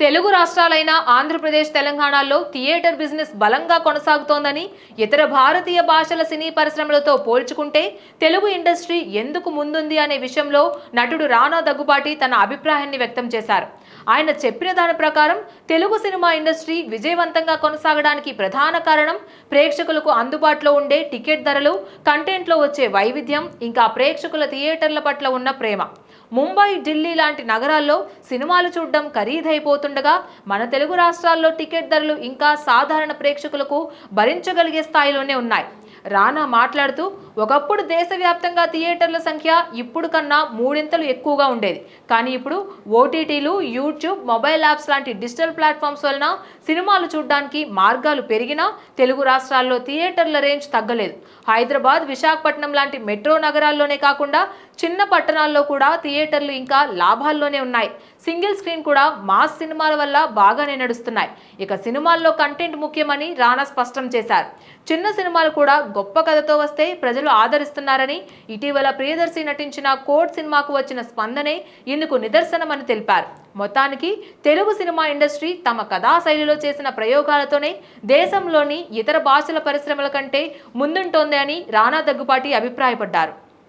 తెలుగు రాష్ట్రాలైన ఆంధ్రప్రదేశ్ తెలంగాణలో theatre business బలంగా కొనసాగుతోందని ఇతర భారతీయ భాషల సినీ పరిశ్రమలతో పోల్చుకుంటే తెలుగు ఇండస్ట్రీ ఎందుకు ముందుంది అనే విషయంలో నటుడు రానా దగ్గుబాటి తన అభిప్రాయాన్ని వ్యక్తం చేశారు. ఆయన చెప్పిన దాని ప్రకారం తెలుగు సినిమా ఇండస్ట్రీ విజయవంతంగా కొనసాగడానికి ప్రధాన కారణం ప్రేక్షకులకు అందుబాటులో ఉండే టికెట్ ధరలు కంటెంట్లో వచ్చే వైవిధ్యం ఇంకా ప్రేక్షకుల థియేటర్ల పట్ల ఉన్న ప్రేమ. ముంబై ఢిల్లీ లాంటి నగరాల్లో సినిమాలు చూడడం ఖరీదైపోతుండగా మన తెలుగు రాష్ట్రాల్లో టికెట్ ధరలు ఇంకా సాధారణ ప్రేక్షకులకు భరించగలిగే స్థాయిలోనే ఉన్నాయి. రానా మాట్లాడుతూ ఒకప్పుడు దేశవ్యాప్తంగా థియేటర్ల సంఖ్య ఇప్పుడు కన్నా మూడింతలు ఎక్కువగా ఉండేది. కానీ ఇప్పుడు ఓటీటీలు యూట్యూబ్ మొబైల్ యాప్స్ లాంటి డిజిటల్ ప్లాట్ఫామ్స్ వలన సినిమాలు చూడడానికి మార్గాలు పెరిగినా తెలుగు రాష్ట్రాల్లో థియేటర్ల రేంజ్ తగ్గలేదు. హైదరాబాద్ విశాఖపట్నం లాంటి మెట్రో నగరాల్లోనే కాకుండా చిన్న పట్టణాల్లో కూడా థియేటర్లు ఇంకా లాభాల్లోనే ఉన్నాయి. సింగిల్ స్క్రీన్ కూడా మాస్ సినిమాల వల్ల బాగానే నడుస్తున్నాయి. ఇక సినిమాల్లో కంటెంట్ ముఖ్యమని రానా స్పష్టం చేశారు. చిన్న సినిమాలు కూడా గొప్ప కథతో వస్తే ప్రజలు ఆదరిస్తున్నారని ఇటీవల ప్రియదర్శి నటించిన కోడ్ సినిమాకు వచ్చిన స్పందనే ఇందుకు నిదర్శనమని తెలిపారు. మొత్తానికి తెలుగు సినిమా ఇండస్ట్రీ తమ కథా శైలిలో చేసిన ప్రయోగాలతోనే దేశంలోని ఇతర భాషల పరిశ్రమల కంటే ముందుంటోంది అని రానా దగ్గుపాటి అభిప్రాయపడ్డారు.